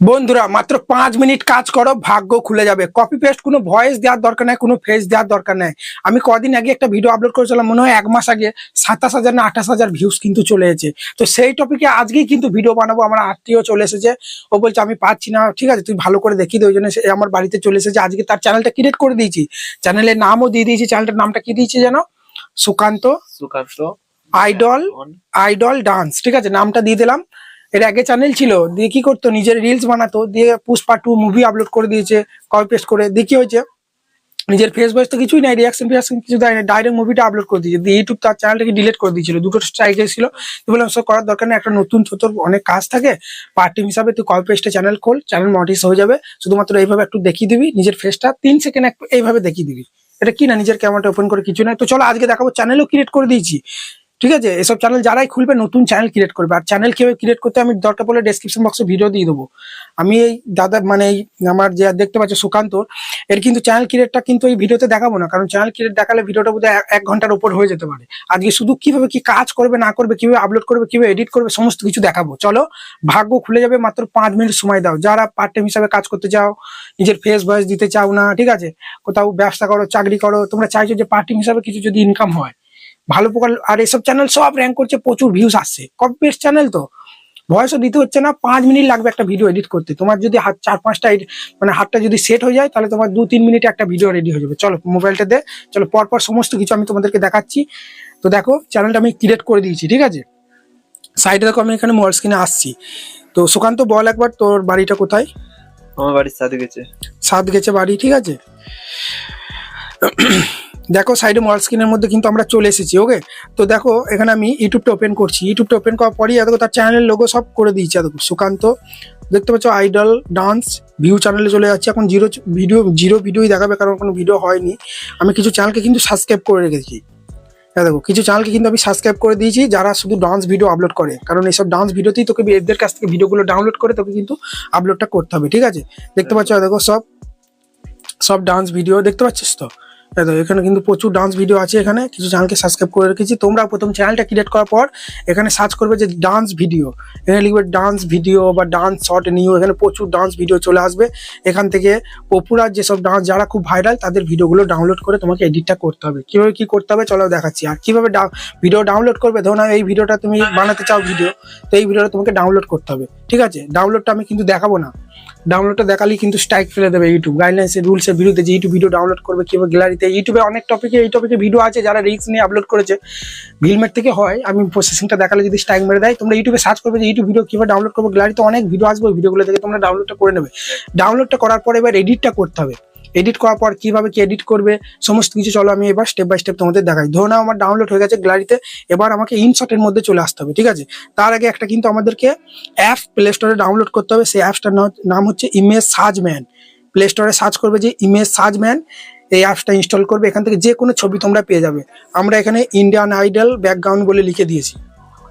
বন্ধুরা মাত্র পাঁচ মিনিট কাজ করো ভাগ্য খুলে যাবে। কপি পেস্ট কোনো ভয়েস দেওয়ার দরকার নাই কোনো ফেস দেওয়ার দরকার নাই। আমি কদিন আগে একটা ভিডিও আপলোড করেছিলাম মনে হয় এক মাস আগে সাতাশ হাজার না আঠাশ হাজার ভিউজ কিন্তু চলে এসেছে। তো সেই টপিকে আজকেই কিন্তু ভিডিও বানাবো আমার আত্মীয় চলে এসেছে। ও বলছে আমি পাচ্ছি না ঠিক আছে তুই ভালো করে দেখিয়ে দে। ওই জন্য সে আমার বাড়িতে চলে এসেছে। আজকে তার চ্যানেলটা ক্রিয়েট করে দিয়েছি। চ্যানেলের নামও দিয়ে দিয়েছি চ্যানেলটার নামটা কি দিয়েছি জানো? Sukanta Sukanta idol idol dance ঠিক আছে নামটা দিয়ে দিলাম। এর আগে চ্যানেল ছিল, দিয়ে কি করতো? নিজের রিলস বানাতো, দিয়ে পুষ্পা টু মুভি আপলোড করে দিয়েছে কপি পেস্ট করে, দিয়ে কি হয়েছে? নিজের ফেস বয়স তো কিছুই নাই রিয়াকশন ফিয়াকশন কিছু দেয় না ডাইরেক্ট মুভিটা আপলোড করে দিয়েছে, দিয়ে ইউটিউব তার চ্যানেলটাকে ডিলিট করে দিয়েছিল, দুটো স্ট্রাইক এসেছিল। বললাম, সব করার দরকার নেই, একটা নতুন তোর অনেক কাজ থাকে পার্ট টাইম হিসাবে তুই কপি পেস্টে চ্যানেল খোল চ্যানেল মনিটাইজ হয়ে যাবে, শুধুমাত্র এইভাবে একটু দেখিয়ে দিবি, নিজের ফেসটা তিন সেকেন্ড একটু এইভাবে দেখিয়ে দিবি। এটা কি না, নিজের ক্যামেরাটা ওপেন করে কিছু নাই? তো চলো, আজকে দেখাবো চ্যানেলও ক্রিয়েট করে দিয়েছি। ঠিক আছে? এসব চ্যানেল যারাই খুলবে নতুন চ্যানেল ক্রিয়েট করবে। আর চ্যানেল কীভাবে ক্রিয়েট করতে আমি দরকার পড়লে ডেসক্রিপশন বক্সে ভিডিও দিয়ে দেবো। আমি এই দাদা মানে আমার যে দেখতে পাচ্ছ সুকান্ত, এর কিন্তু চ্যানেল ক্রিয়েটটা কিন্তু এই ভিডিওতে দেখাবো না। কারণ চ্যানেল ক্রিয়েট দেখালে ভিডিওটা বোধহয় এক ঘণ্টার উপর হয়ে যেতে পারে। আজকে শুধু কীভাবে কি কাজ করবে, না করবে, কীভাবে আপলোড করবে, কীভাবে এডিট করবে, সমস্ত কিছু দেখাবো। চলো, ভাগ্য খুলে যাবে মাত্র পাঁচ মিনিট সময় দাও। যারা পার্ট টাইম হিসাবে কাজ করতে চাও, নিজের ফেস ভয়েস দিতে চাও না, ঠিক আছে? কোথাও ব্যবসা করো, চাকরি করো, তোমরা চাইছো যে পার্ট টাইম হিসাবে কিছু যদি ইনকাম হয় ভালো প্রকার আর এসব চ্যানেল সব র্যাঙ্ক করছে প্রচুর ভিউজ আসছে। কপি পেস্ট চ্যানেল তো ভয়েসও দিতে হচ্ছে না পাঁচ মিনিট লাগবে একটা ভিডিও এডিট করতে। তোমার যদি হাত চার পাঁচটা মানে হাতটা যদি সেট হয়ে যায় তাহলে তোমার দু তিন মিনিটে একটা ভিডিও রেডি হয়ে যাবে। চলো মোবাইলটা দে। চলো পরপর সমস্ত কিছু আমি তোমাদেরকে দেখাচ্ছি। তো দেখো চ্যানেলটা আমি ক্রিয়েট করে দিয়েছি ঠিক আছে? সাইডে দেখো আমি এখানে মোবাইল স্ক্রিনে আসছি। তো সুকান্ত বল একবার তোর বাড়িটা কোথায়? আমার বাড়ির সাথে গেছে। সাত গেছে বাড়ি ঠিক আছে? দেখো সাইডে মোবাইল স্ক্রিনের মধ্যে কিন্তু আমরা চলে এসেছি ওকে তো দেখো এখানে আমি ইউটিউবটা ওপেন করছি। ইউটিউবটা ওপেন করার পরই দেখো তার চ্যানেলের লোগো সব করে দিয়েছে দেখো সুকান্ত। দেখতে পাচ্ছ আইডল ডান্স ভিউ চ্যানেলে চলে যাচ্ছে। এখন জিরো ভিডিও জিরো ভিডিওই দেখাবে কারণ কোনো ভিডিও হয়নি। আমি কিছু চ্যানেলকে কিন্তু সাবস্ক্রাইব করে রেখেছি। হ্যাঁ দেখো কিছু চ্যানেলকে কিন্তু আমি সাবস্ক্রাইব করে দিয়েছি যারা শুধু ডান্স ভিডিও আপলোড করে। কারণ এইসব ডান্স ভিডিওতেই তোকে এদের কাছ থেকে ভিডিওগুলো ডাউনলোড করে তোকে কিন্তু আপলোডটা করতে হবে ঠিক আছে? দেখতে পাচ্ছ দেখো সব সব ডান্স ভিডিও দেখতে পাচ্ছিস তো? এখানে কিন্তু প্রচুর ডান্স ভিডিও আছে এখানে। কিছু চ্যানেলকে সাবস্ক্রাইব করে রেখেছি। তোমরা প্রথম চ্যানেলটা ক্রিয়েট করার পর এখানে সার্চ করবে যে ডান্স ভিডিও এখানে লিখবে ডান্স ভিডিও বা ডান্স শর্ট নিউ এখানে প্রচুর ডান্স ভিডিও চলে আসবে। এখান থেকে পপুলার যেসব ডান্স যারা খুব ভাইরাল তাদের ভিডিওগুলো ডাউনলোড করে তোমাকে এডিটটা করতে হবে। কীভাবে কি করতে হবে চলো দেখাচ্ছি। আর কীভাবে ভিডিও ডাউনলোড করবে? ধরো না, এই ভিডিওটা তুমি বানাতে চাও ভিডিও তো এই ভিডিওটা তোমাকে ডাউনলোড করতে হবে। ঠিক আছে? ডাউনলোডটা আমি কিন্তু দেখাবো না। ডাউনলোডটা দেখালেই কিন্তু স্ট্রাইক ফেলে দেবে ইউটিউব গাইডলাইন্সের রুলসের বিরুদ্ধে যে ইউটিউব ভিডিও ডাউনলোড করবে কিংবা গ্যালারিতে ইউটিউবে অনেক টপিকে এই টপিকে ভিডিও আছে যারা রিক্স নিয়ে আপলোড করেছে। ভিলমেট থেকে হয়, আমি প্রসেসিংটা দেখালে যদি স্ট্রাইক মেরে দেয়, তোমরা ইউটিউবে সার্চ করবে যে ইউটিউব ভিডিও কীভাবে ডাউনলোড করব, গ্যালারিতে অনেক ভিডিও আসবে, ওই ভিডিওগুলো থেকে তোমরা ডাউনলোডটা করে নেবে। ডাউনলোডটা করার পরে এবার এডিটটা করতে হবে। এডিট করার পর কীভাবে কি এডিট করবে, সমস্ত কিছু চলো আমি এবার স্টেপ বাই স্টেপ তোমাদের দেখাই। ধরো নাও আমার ডাউনলোড হয়ে গেছে গ্যালারিতে এবার আমাকে ইনশটের মধ্যে চলে আসতে হবে, ঠিক আছে? তার আগে একটা কিন্তু আমাদেরকে অ্যাপ প্লে স্টোরে ডাউনলোড করতে হবে, সেই অ্যাপসটার নাম হচ্ছে ইমেজ সার্চম্যান প্লে স্টোরে সার্চ করবে যে ইমেজ সার্চম্যান এই অ্যাপসটা ইনস্টল করবে, এখান থেকে যে কোনো ছবি তোমরা পেয়ে যাবে। আমরা এখানে ইন্ডিয়ান আইডল ব্যাকগ্রাউন্ড বলে লিখে দিয়েছি।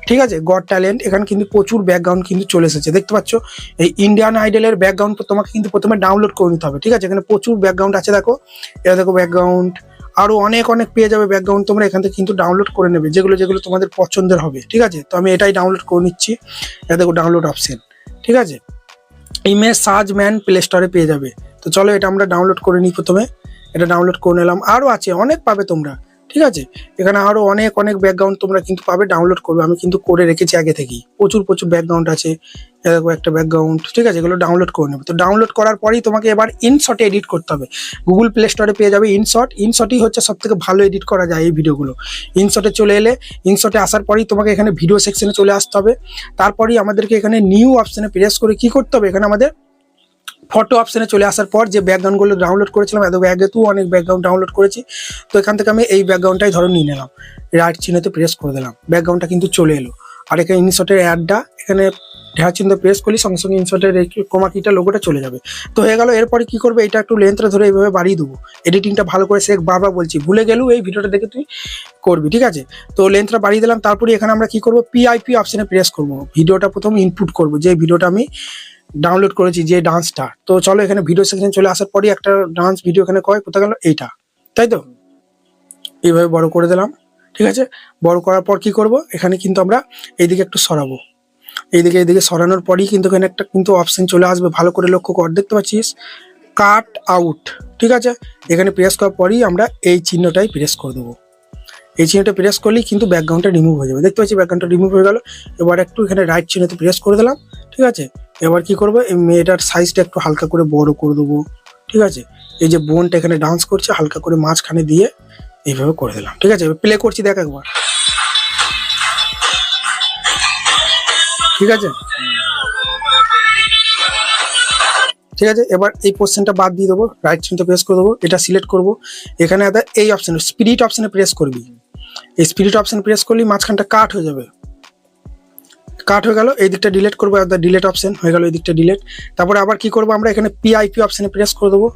ঠিক আছে? গড ট্যালেন্ট এখানে কিন্তু প্রচুর ব্যাকগ্রাউন্ড কিন্তু চলে এসেছে। দেখতে পাচ্ছ? এই ইন্ডিয়ান আইডলের ব্যাকগ্রাউন্ড তোমাকে কিন্তু প্রথমে ডাউনলোড করে নিতে হবে, ঠিক আছে? এখানে প্রচুর ব্যাকগ্রাউন্ড আছে, দেখো। এটা দেখো ব্যাকগ্রাউন্ড আরও অনেক অনেক পেয়ে যাবে ব্যাকগ্রাউন্ড তোমরা এখান থেকে কিন্তু ডাউনলোড করে নেবে, যেগুলো যেগুলো তোমাদের পছন্দের হবে, ঠিক আছে? তো আমি এটাই ডাউনলোড করে নিচ্ছি। এটা দেখো ডাউনলোড অপশন ঠিক আছে? ইমেজ সার্চ ম্যান প্লে স্টোরে পেয়ে যাবে। তো চলো এটা আমরা ডাউনলোড করে নিই প্রথমে। এটা ডাউনলোড করে নিলাম। আরও আছে, অনেক পাবে তোমরা। ঠিক আছে? এখানে আরও অনেক অনেক ব্যাকগ্রাউন্ড তোমরা কিন্তু পাবে ডাউনলোড করবে। আমি কিন্তু করে রেখেছি আগে থেকেই। প্রচুর প্রচুর ব্যাকগ্রাউন্ড আছে। দেখো একটা ব্যাকগ্রাউন্ড ঠিক আছে? এগুলো ডাউনলোড করে নেবে। তো ডাউনলোড করার পরেই তোমাকে এবার ইনশটে এডিট করতে হবে। গুগল প্লে স্টোরে পেয়ে যাবে ইনশট ইনশটই হচ্ছে সব থেকে ভালো এডিট করা যায় এই ভিডিওগুলো। ইনশটে চলে এলে ইনশটে আসার পরেই তোমাকে এখানে ভিডিও সেকশনে চলে আসতে হবে। তারপরেই আমাদেরকে এখানে নিউ অপশানে প্রেস করে কি করতে হবে? এখানে আমাদের ফটো অপশানে চলে আসার পর যে ব্যাকগ্রাউন্ডগুলো ডাউনলোড করেছিলাম, এত ব্যাগে তো অনেক ব্যাকগ্রাউন্ড ডাউনলোড করেছি। তো এখান থেকে আমি এই ব্যাকগ্রাউন্ডটাই ধরো নিয়ে নিলাম। রাইট চিহ্নতে প্রেস করে দিলাম। ব্যাকগ্রাউন্ডটা কিন্তু চলে এলো। আর এখানে ইনশটের অ্যাডটা এখানে ঢেয়া চিহ্ন প্রেস করলে সঙ্গে সঙ্গে ইনশটের কোমা কিটা লোগোটা চলে যাবে। তো হয়ে গেল, এরপরে কি করবে, এটা একটু লেন্থটা ধরে এইভাবে বাড়িয়ে দেবো। এডিটিংটা ভালো করে শেখ বারবার বলছি, ভুলে গেলেও এই ভিডিওটা দেখে তুই করবি, ঠিক আছে? তো লেন্থটা বাড়িয়ে দিলাম, তারপরে এখানে আমরা কি করব পিআইপি অপশানে প্রেস করব। ভিডিওটা প্রথম ইনপুট করব, যে ভিডিওটা আমি ডাউনলোড করেছি যে ডান্সটা তো চলো এখানে ভিডিও সেকশন চলে আসার পরই একটা ডান্স ভিডিও এখানে কয় কোথায় গেল? এইটা। তাই তো? এইভাবে বড় করে দিলাম, ঠিক আছে? বড় করার পর কি করব? এখানে কিন্তু আমরা এইদিকে একটু সরাবো। এইদিকে এইদিকে সরানোর পরই কিন্তু এখানে একটা কিন্তু অপশন চলে আসবে, ভালো করে লক্ষ্য কর, দেখতে পাচ্ছিস? কাট আউট ঠিক আছে? এখানে প্রেস করার পরই আমরা এই চিহ্নটাই প্রেস করে দেবো। এই চিহ্নটা প্রেস করলেই কিন্তু ব্যাকগ্রাউন্ডটা রিমুভ হয়ে যাবে। দেখতে পাচ্ছি ব্যাকগ্রাউন্ডটা রিমুভ হয়ে গেল। এবার একটু এখানে রাইট চিহ্নতে প্রেস করে দিলাম, ঠিক আছে? এবার কি করব? এই মেয়েটার সাইজটা একটু হালকা করে বড় করে দেবো, ঠিক আছে? এই যে বোনটা এখানে ডান্স করছে, হালকা করে মাঝখানে দিয়ে এইভাবে করে দিলাম, ঠিক আছে? প্লে করছি, দেখ একবার। ঠিক আছে? ঠিক আছে? এবার এই পোর্শনটা বাদ দিয়ে দেবো রাইট চিহ্নটা প্রেস করে দেবো, এটা সিলেক্ট করব। এখানে এই অপশানে স্পিরিট অপশানে প্রেস করবি। স্পিরিট অপশান প্রেস করলেই মাঝখানটা কাট হয়ে যাবে। কাট হয়ে গেল, এই দিকটা ডিলিট করব আদা ডিলেট অপশান হয়ে গেল এই দিকটা ডিলেট তারপরে আবার কি করব আমরা এখানে পিআইপি অপশানে প্রেস করে দেবো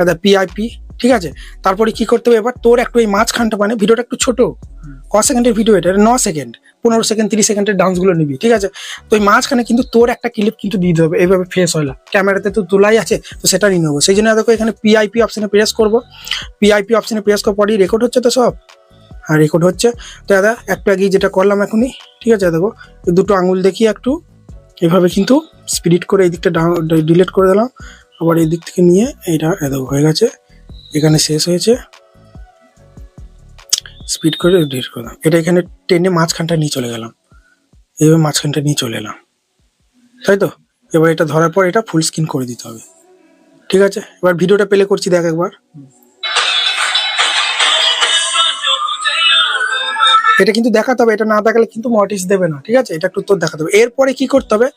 আদা পিআইপি ঠিক আছে? তারপরে কি করতে হবে? এবার তোর একটু এই মাঝখানটা মানে ভিডিওটা একটু ছোট, ক সেকেন্ডের ভিডিও এটা? ন সেকেন্ড, পনেরো সেকেন্ড, তিরিশ সেকেন্ডের ডান্সগুলো নিবি, ঠিক আছে? তো ওই মাঝখানে কিন্তু তোর একটা ক্লিপ কিন্তু দিয়ে দিতে হবে, এইভাবে ফেস হইলা ক্যামেরাতে তো তোলাই আছে, তো সেটা নিয়ে নেব। সেই জন্য দেখো এখানে পিআইপি অপশানে প্রেস করব। পিআইপি অপশানে প্রেস করার পরই রেকর্ড হচ্ছে তো সব? রেকর্ড হচ্ছে। তো দাদা, একটু আগে যেটা করলাম এখনই, ঠিক আছে দেখো, দুটো আঙুল দেখিয়ে একটু। এভাবে কিন্তু স্পিরিট করে এই দিকটা ডিলিট করে দিলাম। আবার এই দিক থেকে নিয়ে এইটা, এ দেখো, হয়ে গেছে। এখানে শেষ হয়েছে। স্পিড করে ডিলিট করলাম এটা এখানে টেনে মাঝখানটা নিয়ে চলে গেলাম। এইভাবে মাঝখানটা নিয়ে চলে এলাম। তাই তো? এবার এটা ধরার পর এটা ফুল স্ক্রিন করে দিতে হবে। ঠিক আছে? এবার ভিডিওটা প্লে করছি দেখ একবার। এটা কিন্তু দেখাতে হবে, এটা না দেখালে কিন্তু মটিস দেবে না, ঠিক আছে? এটা একটু তোর দেখাতে হবে। এরপরে কি করতে হবে?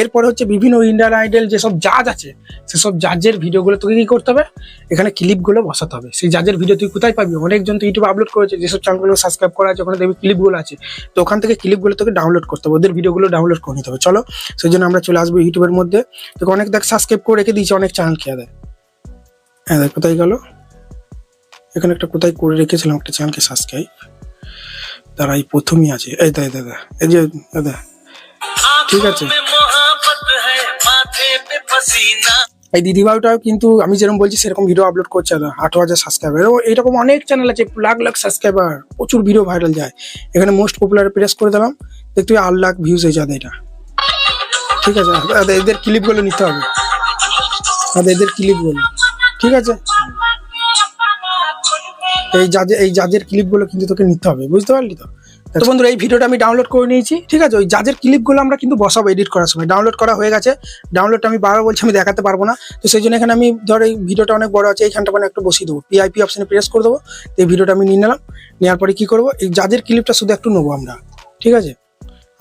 এরপরে হচ্ছে বিভিন্ন ইন্ডিয়ান আইডল যেসব জাজ আছে, সেসব জাজের ভিডিওগুলো তোকে কি করতে হবে? এখানে ক্লিপগুলো বসাতে হবে। সেই জাজের ভিডিও তুই কোথায় পাবি? অনেকজন তো ইউটিউবে আপলোড করেছে, যেসব চ্যানেলগুলো সাবস্ক্রাইব করা আছে, ওখানে দেখবি ক্লিপগুলো আছে। তো ওখান থেকে ক্লিপগুলো তোকে ডাউনলোড করতে হবে, ওদের ভিডিওগুলো ডাউনলোড করে নিতে হবে। চলো, সেই জন্য আমরা চলে আসব ইউটিউবের মধ্যে। তোকে অনেক দেখ সাবস্ক্রাইব করে রেখে দিয়েছে, অনেক চ্যানেল খেয়ে দেয়। হ্যাঁ দেখ কোথায় গেল? এখানে একটা কোথায় করে রেখেছিলাম, একটা চ্যানেলকে সাবস্ক্রাইব তারা এই প্রথমই আছে। এই দাদা দাদা এই যে দাদা ঠিক আছে। এই দিদিভাইটাও কিন্তু আমি যেরকম বলছি, সেরকম ভিডিও আপলোড করছে, দাদা, আঠারো হাজার সাবস্ক্রাইবার এরকম অনেক চ্যানেল আছে, লাখ লাখ সাবস্ক্রাইবার প্রচুর ভিডিও ভাইরাল যায়। এখানে মোস্ট পপুলার প্রেস করে দিলাম। দেখতে আট লাখ ভিউজ হয়ে যাবে এটা। ঠিক আছে এদের ক্লিপগুলো নিতে হবে। এদের ক্লিপগুলো ঠিক আছে? এই জাজে এই জাজের ক্লিপগুলো কিন্তু তোকে নিতে হবে বুঝতে পারলি তো? তো বন্ধুরা এই ভিডিওটা আমি ডাউনলোড করে নিয়েছি ঠিক আছে? ওই জাজের ক্লিপগুলো আমরা কিন্তু বসাবো এডিট করার সময়। ডাউনলোড করা হয়ে গেছে। ডাউনলোডটা আমি বারবার বলছি আমি দেখাতে পারব না। তো সেই জন্য এখানে আমি ধর এই ভিডিওটা অনেক বড় আছে এইখানটা মানে একটু বসিয়ে দেবো। পিআইপি অপশনে প্রেস করে দেবো। তো এই ভিডিওটা আমি নিয়ে নিলাম। নেওয়ার পরে কি করব? এই জাজের ক্লিপটা শুধু একটু নেব আমরা ঠিক আছে?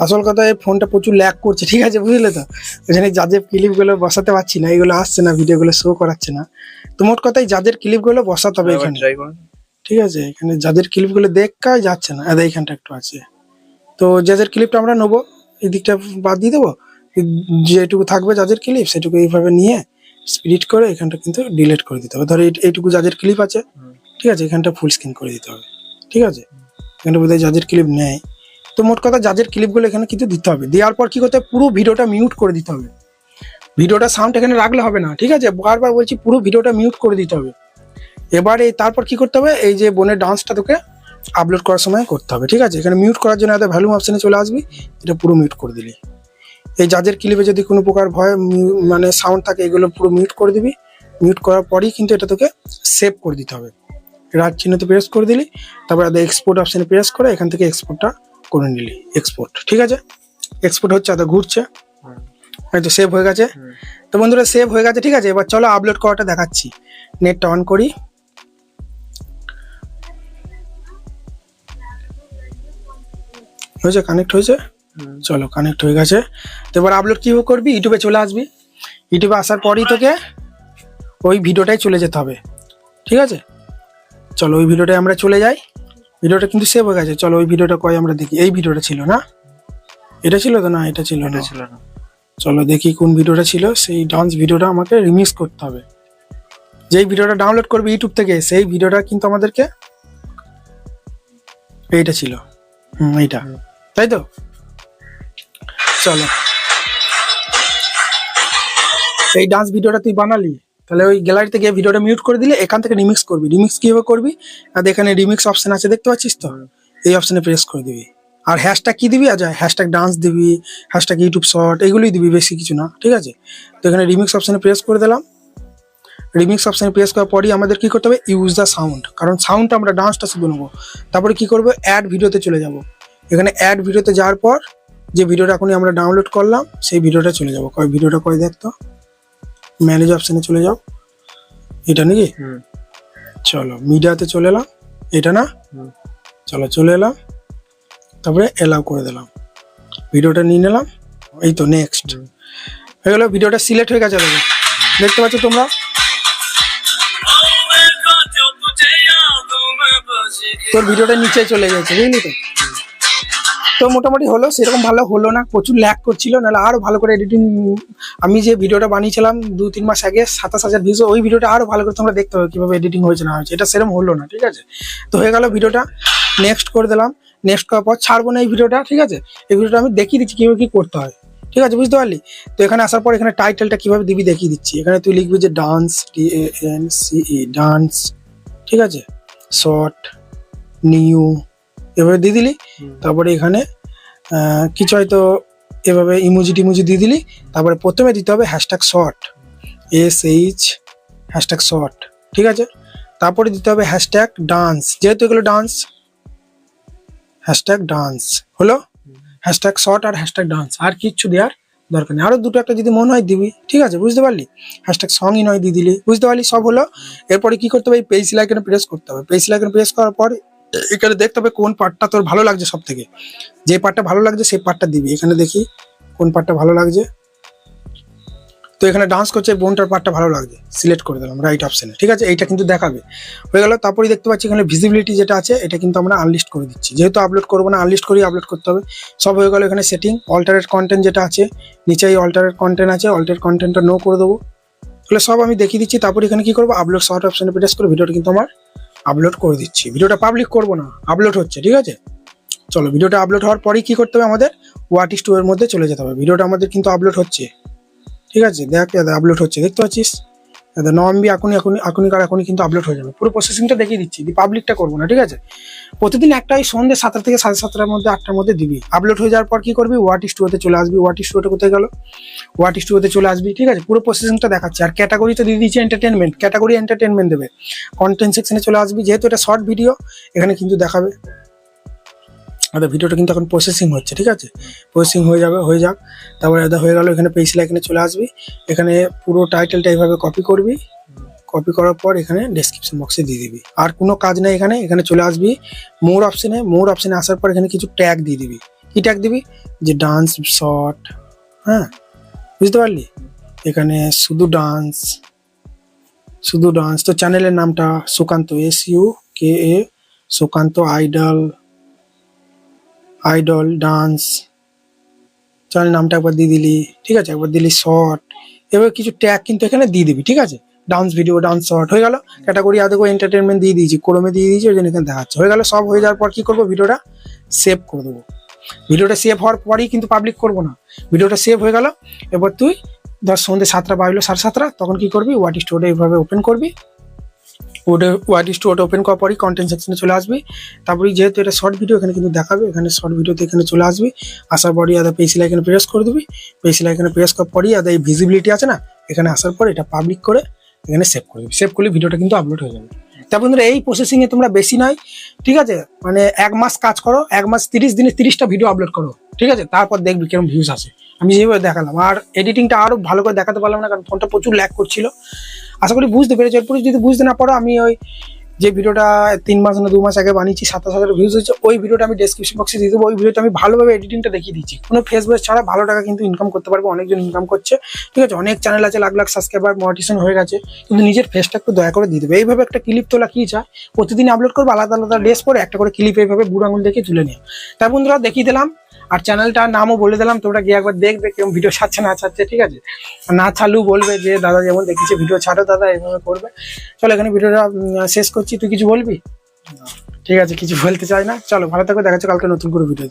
আসল কথা এই ফোনটা প্রচুর ল্যাক করছে ঠিক আছে? বুঝলে তো? এখানে জাজের ক্লিপগুলো বসাতে পারছি না এগুলো আসছে না ভিডিওগুলো শো করাচ্ছে না। তো মোট কথাই জাজের ক্লিপগুলো বসাতে হবে এখানে। ট্রাই করুন। ঠিক আছে? এখানে যাদের ক্লিপগুলো দেখাই যাচ্ছে না আদা এইখানটা একটু আছে। তো যাদের ক্লিপটা আমরা নেব এই দিকটা বাদ দিয়ে দেবো। যেটুকু থাকবে যাদের ক্লিপ সেটুকু এইভাবে নিয়ে স্পিরিট করে এখানটা কিন্তু ডিলিট করে দিতে হবে। ধরো এইটুকু যাদের ক্লিপ আছে ঠিক আছে? এখানটা ফুল স্ক্রিন করে দিতে হবে। ঠিক আছে? এখানটা বোধহয় যাদের ক্লিপ নেয় তো মোট কথা যাদের ক্লিপগুলো এখানে কিন্তু দিতে হবে। দেওয়ার পর কি করতে হবে? পুরো ভিডিওটা মিউট করে দিতে হবে। ভিডিওটা সাউন্ড এখানে রাখলে হবে না ঠিক আছে? বারবার বলছি পুরো ভিডিওটা মিউট করে দিতে হবে। এবারে তারপর কি করতে হবে? এই যে বোনের ডান্সটা তোকে আপলোড করার সময় করতে হবে ঠিক আছে? এখানে মিউট করার জন্য এত ভ্যালুম অপশনে চলে আসবি এটা পুরো মিউট করে দিলি। এই জাজের ক্লিপে যদি কোনো প্রকার ভয় মানে সাউন্ড থাকে এগুলো পুরো মিউট করে দিবি। মিউট করার পরেই কিন্তু এটা তোকে সেভ করে দিতে হবে। রাত চিহ্নতে প্রেস করে দিলি তারপর আদা এক্সপোর্ট অপশানে প্রেস করে এখান থেকে এক্সপোর্টটা করে নিলি এক্সপোর্ট ঠিক আছে? এক্সপোর্ট হচ্ছে আদা ঘুরছে। এই তো সেভ হয়ে গেছে। তো বন্ধুরা সেভ হয়ে গেছে ঠিক আছে? এবার চলো আপলোড করাটা দেখাচ্ছি। নেটটা অন করি। হয়েছে? কানেক্ট হয়েছে। চলো কানেক্ট হয়ে গেছে। তো এবার আপলোড কীভাবে করবি? ইউটিউবে চলে আসবি। ইউটিউবে আসার পরই তোকে ওই ভিডিওটাই চলে যেতে হবে। ঠিক আছে? চলো ওই ভিডিওটাই আমরা চলে যাই। ভিডিওটা কিন্তু সেভ হয়ে গেছে। চলো ওই ভিডিওটা কয় আমরা দেখি। এই ভিডিওটা ছিল না? এটা ছিল তো? না এটা ছিল না। ছিল না। চলো দেখি কোন ভিডিওটা ছিল। সেই ডান্স ভিডিওটা আমাকে রিমিক্স করতে হবে। যেই ভিডিওটা ডাউনলোড করবে ইউটিউব থেকে সেই ভিডিওটা কিন্তু আমাদেরকে এইটা ছিল। হুম এইটা। তাই তো? চলো। এই ডান্স ভিডিওটা তুই বানালি, তাহলে ওই গ্যালারিতে গিয়ে ভিডিওটা মিউট করে দিলে এখান থেকে রিমিক্স করবি। রিমিক্স কীভাবে করবি? আর এখানে রিমিক্স অপশন আছে, দেখতে পাচ্ছিস তো? এই অপশনে প্রেস করে দিবি। আর হ্যাশট্যাগ কি দিবি? আচ্ছা হ্যাশট্যাগ ডান্স দিবি হ্যাশট্যাগ ইউটিউব শর্ট এগুলোই দিবি, বেশি কিছু না, ঠিক আছে? তো এখানে রিমিক্স অপশানে প্রেস করে দিলাম। রিমিক্স অপশানে প্রেস করার পরই আমাদের কি করতে হবে? ইউজ দ্য সাউন্ড কারণ সাউন্ডটা আমরা ডান্সটা শুধু নেব। তারপরে কী করব? অ্যাড ভিডিওতে চলে যাব। এখানে অ্যাড ভিডিওতে যাওয়ার পর যে ভিডিওটা এখনই আমরা ডাউনলোড করলাম সেই ভিডিওটা চলে যাব। কয় ভিডিওটা কয় দেখতো? ম্যানেজ অপশানে চলে যাও। এটা নাকি? হুম। চলো মিডিয়াতে চলে এলাম। এটা না? চলো চলে এলাম। তারপরে এলাও করে দিলাম। ভিডিওটা নিয়ে নিলাম। এই তো নেক্সট হয়ে গেল ভিডিওটা সিলেক্ট হয়ে গেছে দেখো দেখতে পাচ্ছ তোমরা? তোর ভিডিওটা নিচে চলে গেছে বুঝলি তো? তো মোটামুটি হলো, সেরকম ভালো হলো না। প্রচুর ল্যাক করছিল, নাহলে আরও ভালো করে এডিটিং আমি যে ভিডিওটা বানিয়েছিলাম দু তিন মাস আগে, সাতাশ হাজার ভিউজ ওই ভিডিওটা আরও ভালো করে তোমরা দেখতে হবে কীভাবে এডিটিং হয়েছে না হয়েছে। এটা সেরকম হলো না, ঠিক আছে? তো হয়ে গেল ভিডিওটা। নেক্সট করে দিলাম। নেক্সট করার পর ছাড়বো না এই ভিডিওটা, ঠিক আছে? এই ভিডিওটা আমি দেখিয়ে দিচ্ছি কীভাবে কি করতে হয়, ঠিক আছে? বুঝতে পারলি? তো এখানে আসার পর এখানে টাইটেলটা কীভাবে দিবি দেখিয়ে দিচ্ছি। এখানে তুই লিখবি যে dance T A N C dance ঠিক আছে? শর্ট নিউ এভাবে দিয়ে দিলি তারপরে এখানে কিছু হয়তো এভাবে ইমোজি টিমোজি দিয়ে দিলি তারপরে প্রথমে দিতে হবে hashtag short S H hashtag short ঠিক আছে? তারপরে দিতে হবে হ্যাশট্যাগ ডান্স যেহেতু এগুলো ডান্স হ্যাশট্যাগ ডান্স হলো? হ্যাশট্যাগ শর্ট আর হ্যাশট্যাগ ডান্স আর কিচ্ছু দেওয়ার দরকার নেই। আরও দুটো একটা যদি মনে হয় দিবি ঠিক আছে? বুঝতে পারলি? হ্যাশট্যাগ সঙ্গই নয় দিয়ে দিলি বুঝতে পারলি? সব হলো। এরপরে কি করতে হবে? এই পেজ লাইকনে প্রেস করতে হবে। পেজ লাইকনে প্রেস করার পর এখানে দেখতে হবে কোন পার্টটা তোর ভালো লাগছে সব থেকে যে পার্টটা ভালো লাগছে সেই পার্টটা দিবি। এখানে দেখি কোন পার্টটা ভালো লাগছে। তো এখানে ডান্স করছে, বোনটার পার্টটা ভালো লাগছে। সিলেক্ট করে দিলাম রাইট অপশানে ঠিক আছে, এইটা কিন্তু দেখাবে। হয়ে গেল তারপরে দেখতে পাচ্ছি এখানে ভিজিবিলিটি যেটা আছে, এটা কিন্তু আমরা আনলিস্ট করে দিচ্ছি। যেহেতু আপলোড করব না আনলিস্ট করেই আপলোড করতে হবে। সব হয়ে গেল এখানে সেটিং অল্টারেট কন্টেন্ট যেটা আছে নিচে এই অল্টারেট কন্টেন্ট আছে অল্টারেট কন্টেন্টটা নো করে দেবো। তাহলে সব আমি দেখিয়ে দিচ্ছি, তারপর এখানে কি করব? আপলোড শর্ট অপশানে প্রেস করে ভিডিওটা কিন্তু আমার আপলোড করে দিচ্ছি। ভিডিওটা পাবলিক করব না আপলোড হচ্ছে, ঠিক আছে? চলো ভিডিওটা আপলোড হওয়ার পরেই কী করতে হবে আমাদের? ওয়াট এর মধ্যে চলে যেতে হবে। ভিডিওটা আমাদের কিন্তু আপলোড হচ্ছে, ঠিক আছে? দেখ আপলোড হচ্ছে, দেখতে পাচ্ছিস? ন এমবি এখনই এখনই এখনই কার, এখনই কিন্তু আপলোড হয়ে যাবে। পুরো প্রসেসিংটা দেখিয়ে দিচ্ছি পাবলিকটা করব না, ঠিক আছে? প্রতিদিন একটা ওই সন্ধ্যে সাতটা থেকে সাড়ে সাতটার মধ্যে, আটটার মধ্যে দিবি। আপলোড হয়ে যাওয়ার পর কি করবি? ওয়াট স্টুডিওতে চলে আসবি। ওয়াট স্টুডিওতে কোথায় গেল? ওয়াট স্টুডিওতে চলে আসবি, ঠিক আছে? পুরো প্রসেসিংটা দেখাচ্ছে। আর ক্যাটাগরি তো দিয়ে দিচ্ছে এন্টারটেনমেন্ট ক্যাটাগরি এন্টারটেনমেন্ট দেবে। কন্টেন্ট সেকশনে চলে আসবি। যেহেতু এটা শর্ট ভিডিও এখানে কিন্তু দেখাবে। আচ্ছা ভিডিওটা কিন্তু এখন প্রসেসিং হচ্ছে, ঠিক আছে? প্রসেসিং হয়ে যাবে, হয়ে যাক। তারপরে আদা হয়ে গেল, এখানে পেজ এখানে চলে আসবি। এখানে পুরো টাইটেলটা এইভাবে কপি করবি। কপি করার পর এখানে ডেসক্রিপশন বক্সে দিয়ে দিবি। আর কোনো কাজ নেই এখানে এখানে চলে আসবি। মোর অপশনে মোর অপশনে আসার পর এখানে কিছু ট্যাগ দিয়ে দিবি। কি ট্যাগ দিবি? যে ডান্স শর্ট হ্যাঁ? বুঝতে পারলি? এখানে শুধু ডান্স শুধু ডান্স তো চ্যানেলের নামটা Sukanta S U K A Sukanta idol idol dance channel নামটা একবার দিয়ে দিলি, ঠিক আছে? একবার দিলি শর্ট এবার কিছু ট্যাগ কিন্তু এখানে দিয়ে দিবি, ঠিক আছে? ডান্স ভিডিও ডান্স শর্ট হয়ে গেল? ক্যাটাগরি আদৌ এন্টারটেনমেন্ট দিয়ে দিয়েছি, ক্রমে দিয়ে দিয়েছি, ওই জন্য এখানে দেখাচ্ছে। হয়ে গেল, সব হয়ে যাওয়ার পর কী করব? ভিডিওটা সেভ করে দেবো। ভিডিওটা সেভ হওয়ার পরেই কিন্তু পাবলিক করব না। ভিডিওটা সেভ হয়ে গেল, এবার তুই ধর সন্ধ্যে সাতটা বাজলো, সাড়ে সাতটা, তখন কি করবি? ওয়াট স্টোরে এইভাবে ওপেন করবি। ওটা ওয়াট স্টোরটা ওপেন করার পরই কন্টেন্ট সেকশনে চলে আসবি। তারপরে যেহেতু এটা শর্ট ভিডিও এখানে কিন্তু দেখাবে। এখানে শর্ট ভিডিওতে এখানে চলে আসবি। আসার পরই আদা পেন্সিল এখানে প্রেস করে দিবি। পেন্সিল এখানে প্রেস করার পরই আদা এই ভিজিবিলিটি আছে না, এখানে আসার পর এটা পাবলিক করে এখানে সেভ করে দিবি। সেভ করলে ভিডিওটা কিন্তু আপলোড হয়ে যাবে। তা বন্ধুরা, এই প্রসেসিং এ তোমরা বেশি নয়, ঠিক আছে? মানে এক মাস কাজ করো, এক মাস তিরিশ দিনে তিরিশটা ভিডিও আপলোড করো, ঠিক আছে? তারপর দেখবি কীরকম ভিউজ আসে। আমি যেভাবে দেখালাম। আর এডিটিংটা আরও ভালো করে দেখাতে পারলাম না, কারণ ফোনটা প্রচুর ল্যাক করছিল। আশা করি বুঝতে পেরেছ। এরপরে যদি বুঝতে না পারো, আমি ওই যে ভিডিওটা তিন মাস না দু মাস আগে বানিয়েছি, সাতাশ হাজার ভিউজ হয়েছে, ওই ভিডিওটা আমি ডেসক্রিপশন বক্সে দিয়ে দেবো। ওই ভিডিওটা আমি ভালোভাবে এডিটিংটা দেখিয়ে দিচ্ছি। কোনো ফেসবুক ছাড়া ভালো টাকা কিন্তু ইনকাম করতে পারবে, অনেকজন ইনকাম করছে। ঠিক আছে, অনেক চ্যানেল আছে, লাখ লাখ সাবস্ক্রাইবার মনিটেশন হয়ে গেছে। কিন্তু নিজের ফেসটা একটু দয়া করে দিয়ে দেবে। এইভাবে একটা ক্লিপ তোলা কি চায়? প্রতিদিন আপলোড করব, আলাদা আলাদা ড্রেস পরে একটা করে ক্লিপ এইভাবে বুড়ো আঙুল দেখে তুলে নিও তাই বন্ধুরা, দেখিয়ে দিলাম। আর চ্যানেলটার নামও বলে দিলাম তোমরা গিয়ে একবার দেখবে কেমন ভিডিও ছাড়ছে না ছাড়ছে ঠিক আছে? না ছাড়লেও বলবে যে দাদা যেমন দেখেছি ভিডিও ছাড়ো দাদা এভাবে করবে। চলো এখানে ভিডিওটা শেষ করছি। তুই কিছু বলবি? ঠিক আছে কিছু বলতে চাই না। চলো ভালো থাকো দেখা কালকে নতুন করে ভিডিও